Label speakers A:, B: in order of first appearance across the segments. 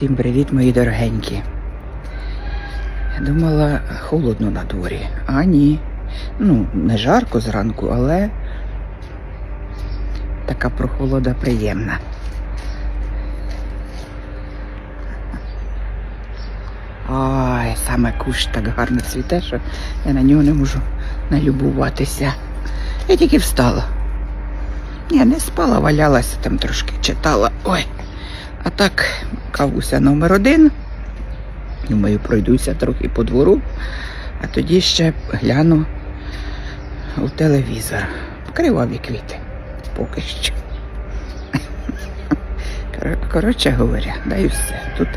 A: Всім привіт, мої дорогенькі. Я думала, холодно на дворі. А ні. Ну, не жарко зранку, але така прохолода приємна. Ой, саме кущ так гарно цвіте, що я на нього не можу налюбуватися. Я тільки встала. Ні, не спала, валялася там трошки читала. Ой. А так, кавуся номер один. Думаю, пройдуся трохи по двору, а тоді ще гляну у телевізор. Криваві квіти. Поки що. Коротше говоря, да все. Тут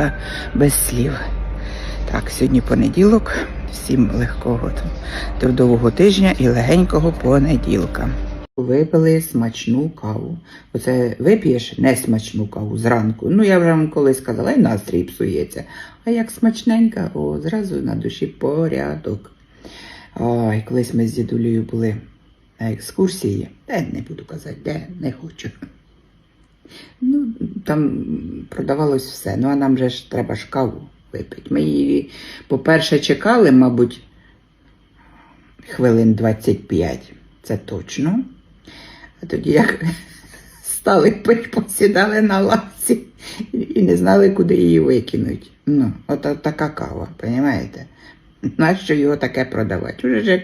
A: без слів. Так, сьогодні понеділок. Всім легкого трудового тижня і легенького понеділка. Випили смачну каву. Оце вип'єш не смачну каву зранку. Ну, я вже вам колись сказала, і настрій псується. А як смачненька, о, зразу на душі порядок. Ой, колись ми з дідулею були на екскурсії. Де не буду казати, де не хочу. Ну, там продавалось все. Ну, а нам же ж треба ж каву випити. Ми її, по-перше, чекали, мабуть, хвилин 25. Це точно. А тоді як стали посідали на лавці і не знали, куди її викинуть. Ну, от така кава, розумієте? Нащо його таке продавати? Уже ж як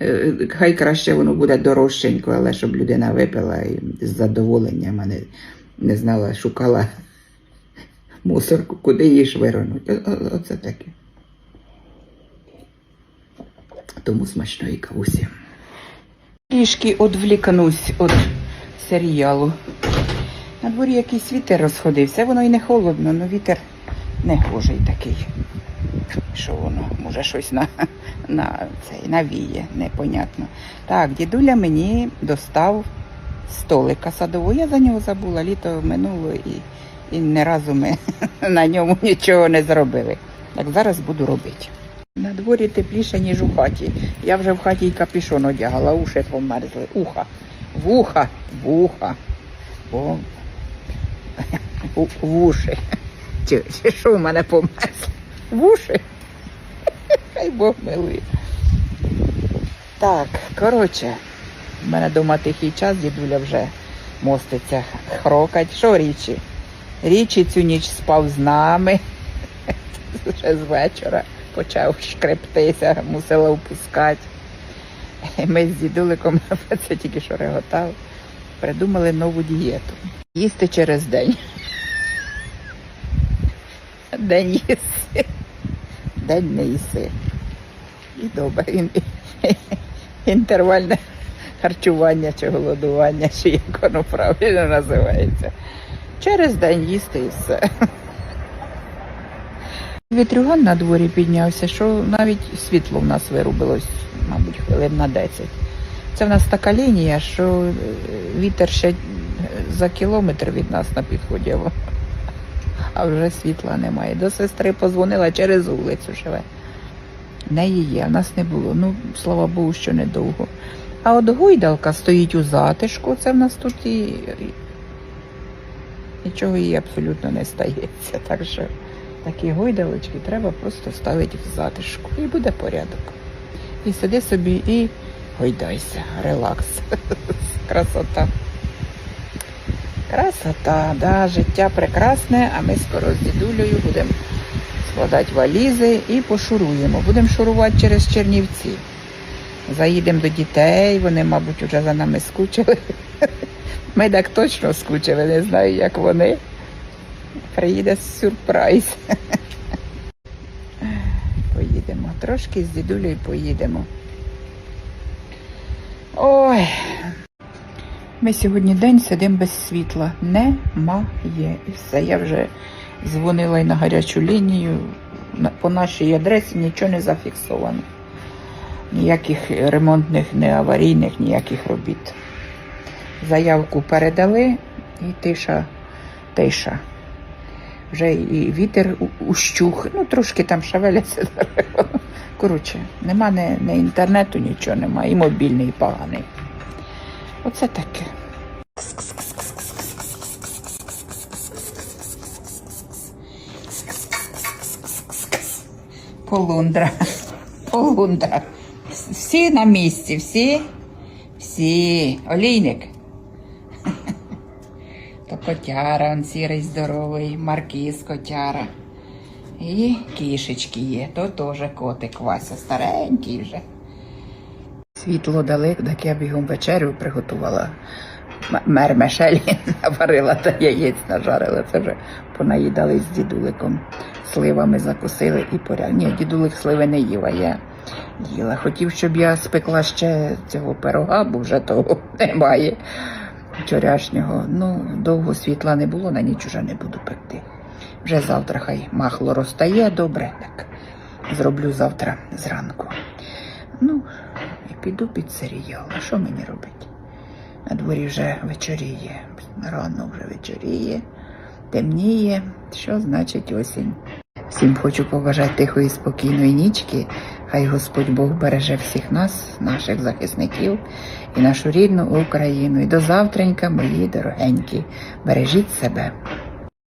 A: е, хай краще воно буде дорожченько, але щоб людина випила і з задоволенням, а не, не знала, шукала мусорку, куди її ж виронуть. Оце таке. Тому смачної кавусі. Трішки одвлікнусь від серіалу. На дворі якийсь вітер розходився, воно і не холодно, але вітер не гожий такий. Що воно, може щось на, на цей навіє, непонятно. Так, дідуля мені достав столика садового. Я за нього забула, літо минуло і, і не разу ми на ньому нічого не зробили. Так зараз буду робити. Дворі тепліше, ніж у хаті. Я вже в хаті й капюшон одягала, уші померзли. Уха. Вуха, вуха. О. Вуші. Що в мене померзло? Вуші. Хай Бог милує. Так, коротше, в мене дома тихий час, дідуля вже моститься хрокать. Що річі? Річі цю ніч спав з нами. Вже з вечора почав шкрептися, мусила впускати. Ми з дідуликом це тільки що реготав. Придумали нову дієту. Їсти через день. День їси, день не їси. І добре. Ін- Інтервальне харчування чи голодування, чи як воно правильно називається. Через день їсти і все. Вітрюган на дворі піднявся, що навіть світло в нас вирубилось, мабуть, хвилин на 10. Це в нас така лінія, що е, вітер ще е, за кілометр від нас на підході, а- вже світла немає. До сестри позвонила через вулицю живе. Не її, а нас не було. Ну, слава Богу, що недовго. А от гойдалка стоїть у затишку, це в нас тут і нічого їй абсолютно не стається. Так що такі гойдалочки треба просто ставити в затишку і буде порядок. І сиди собі і гойдайся, релакс. Красота. Красота, да, життя прекрасне, а ми скоро з дідулею будемо складати валізи і пошуруємо. Будемо шурувати через Чернівці. Заїдемо до дітей, вони, мабуть, вже за нами скучили. Ми так точно скучили, не знаю, як вони. Приїде сюрприз. Поїдемо. Трошки з дідулею поїдемо. Ой. Ми сьогодні день сидимо без світла. Немає. І все. Я вже дзвонила і на гарячу лінію. По нашій адресі нічого не зафіксовано. Ніяких ремонтних, не аварійних, ніяких робіт. Заявку передали і тиша, тиша. Вже і вітер ущух, ну трошки там шевеляться дерева. Коротше, нема не, не інтернету, нічого нема, і мобільний і поганий. Оце таке. Полундра. Полундра. Всі на місці, всі. Всі. Олійник. Котяра, он сірий здоровий, маркіз котяра. І кішечки є, то теж котик Вася, старенький вже. Світло дали, так я бігом вечерю приготувала. Мер Мешелі наварила та яєць нажарила. Це вже понаїдали з дідуликом. Сливами закусили і поряд. Ні, дідулик сливи не їв, а я їла. Хотів, щоб я спекла ще цього пирога, бо вже того немає вчорашнього. Ну, довго світла не було, на ніч уже не буду пекти. Вже завтра хай махло розтає, добре, так зроблю завтра зранку. Ну, і піду під серіал. Що мені робити? На дворі вже вечоріє, рано вже вечоріє, темніє. Що значить осінь? Всім хочу побажати тихої, спокійної нічки. Хай Господь Бог береже всіх нас, наших захисників і нашу рідну Україну. І до завтранька, мої дорогенькі. Бережіть себе.